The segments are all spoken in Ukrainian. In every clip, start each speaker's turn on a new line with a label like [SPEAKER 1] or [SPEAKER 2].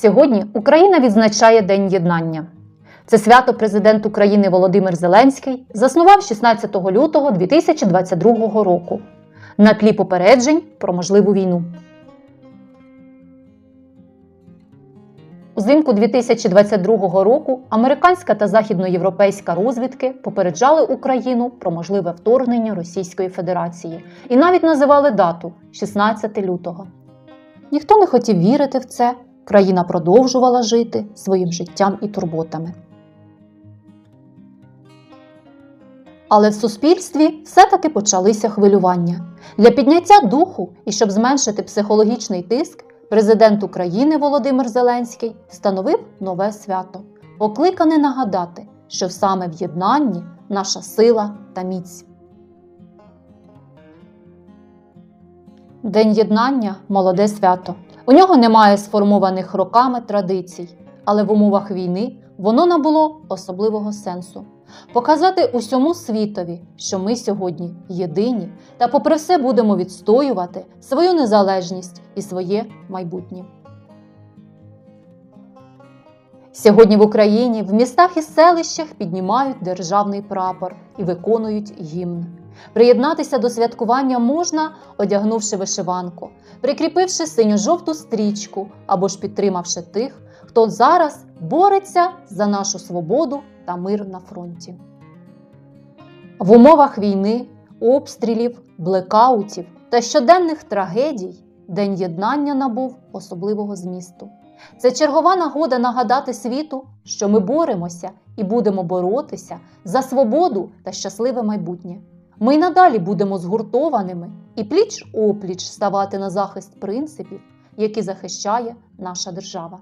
[SPEAKER 1] Сьогодні Україна відзначає День єднання. Це свято президент України Володимир Зеленський заснував 16 лютого 2022 року на тлі попереджень про можливу війну. Узимку 2022 року американська та західноєвропейська розвідки попереджали Україну про можливе вторгнення Російської Федерації і навіть називали дату 16 лютого. Ніхто не хотів вірити в це, країна продовжувала жити своїм життям і турботами. Але в суспільстві все-таки почалися хвилювання. Для підняття духу і щоб зменшити психологічний тиск, президент України Володимир Зеленський встановив нове свято, покликане нагадати, що саме в єднанні наша сила та міць. День єднання молоде свято. У нього немає сформованих роками традицій, але в умовах війни воно набуло особливого сенсу показати усьому світові, що ми сьогодні єдині та, попри все, будемо відстоювати свою незалежність і своє майбутнє. Сьогодні в Україні в містах і селищах піднімають державний прапор і виконують гімн. Приєднатися до святкування можна, одягнувши вишиванку, прикріпивши синьо-жовту стрічку або ж підтримавши тих, хто зараз бореться за нашу свободу та мир на фронті. В умовах війни, обстрілів, блекаутів та щоденних трагедій День єднання набув особливого змісту. Це чергова нагода нагадати світу, що ми боремося і будемо боротися за свободу та щасливе майбутнє. Ми й надалі будемо згуртованими і пліч опліч ставати на захист принципів, які захищає наша держава.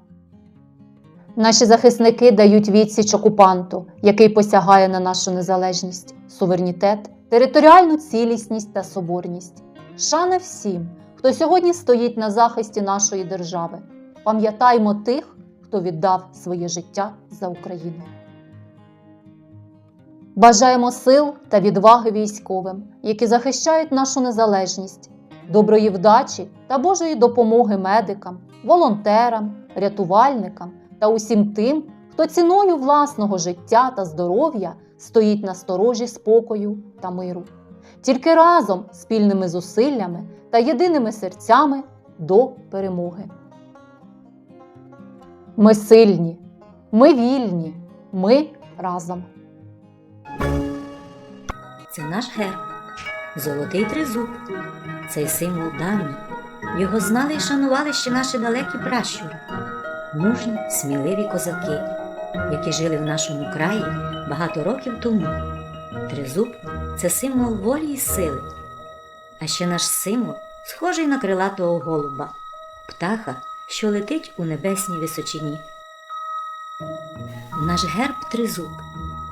[SPEAKER 1] Наші захисники дають відсіч окупанту, який посягає на нашу незалежність, суверенітет, територіальну цілісність та соборність. Шана всім, хто сьогодні стоїть на захисті нашої держави. Пам'ятаймо тих, хто віддав своє життя за Україну. Бажаємо сил та відваги військовим, які захищають нашу незалежність, доброї вдачі та Божої допомоги медикам, волонтерам, рятувальникам та усім тим, хто ціною власного життя та здоров'я стоїть на сторожі спокою та миру. Тільки разом спільними зусиллями та єдиними серцями до перемоги. Ми сильні, ми вільні, ми разом.
[SPEAKER 2] Це наш герб, золотий тризуб. Цей символ давній. Його знали і шанували ще наші далекі пращури, мужні, сміливі козаки, які жили в нашому краї багато років тому. Тризуб це символ волі і сили. А ще наш символ схожий на крилатого голуба, птаха, що летить у небесній височині. Наш герб тризуб,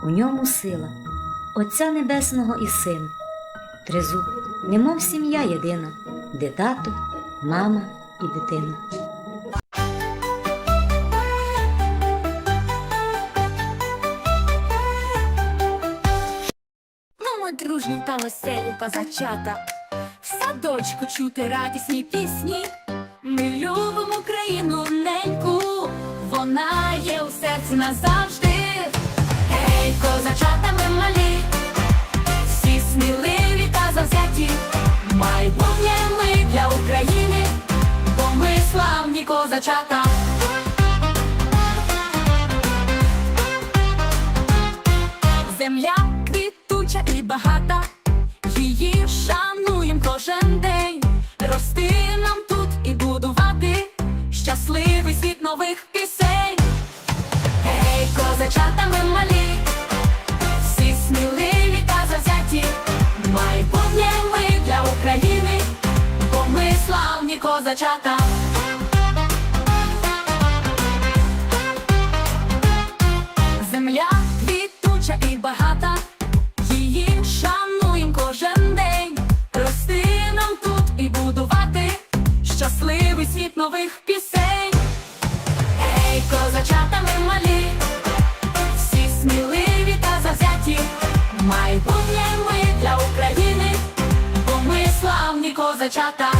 [SPEAKER 2] у ньому сила. Отця Небесного і Син, Тризуб, немов сім'я єдина, де тато, мама і дитина.
[SPEAKER 3] Ну, ми дружні та веселі позачата, в садочку чути радісні пісні. Ми любимо країну неньку, вона є у серці назавжди. Гей, козачата малі, всі сміливі та завзяті. Майбутнє для України, бо ми славні козачата. Земля квітуча і багата, її шануєм кожен день. Рости нам тут і будувати щасливий світ нових пісень. Гей, козачата ми малі, козачата. Земля квітуча і багата, її шануєм кожен день. Рости нам тут і будувати щасливий світ нових пісень. Ей, козачата ми малі, всі сміливі та завзяті. Майбутнє ми для України, бо ми славні козачата.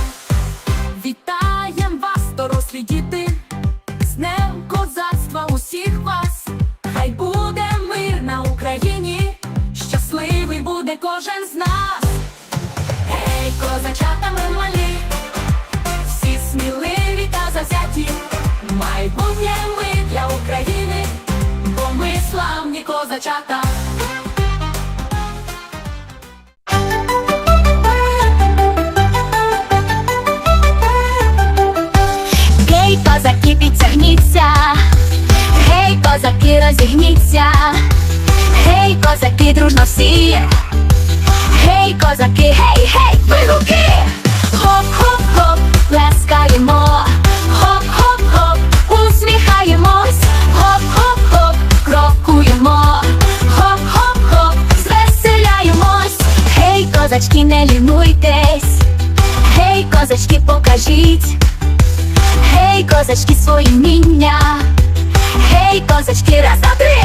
[SPEAKER 4] Козачата.
[SPEAKER 3] Гей, козаки, підтягніться, гей, козаки, розігніться, гей, козаки, дружно всі, гей, козаки, козачки, не лінуйтесь, гей, козачки, покажіть. Гей, козачки, свої вміння. Гей, козачки, раз, два, три.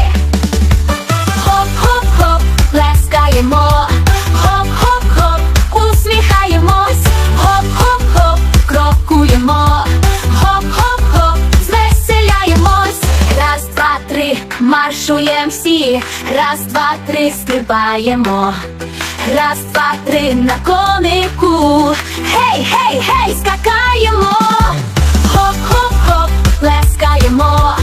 [SPEAKER 3] Хоп-хоп-хоп, плескаємо. Хоп-хоп-хоп, усміхаємось. Хоп-хоп-хоп, крокуємо. Хоп-хоп-хоп, звеселяємось. Раз, два, три, маршуєм всі. Раз, два, три, стрибаємо. Раз, два, три на конику. Гей, гей, гей, скакаємо, хоп-хоп-хоп, плескаємо.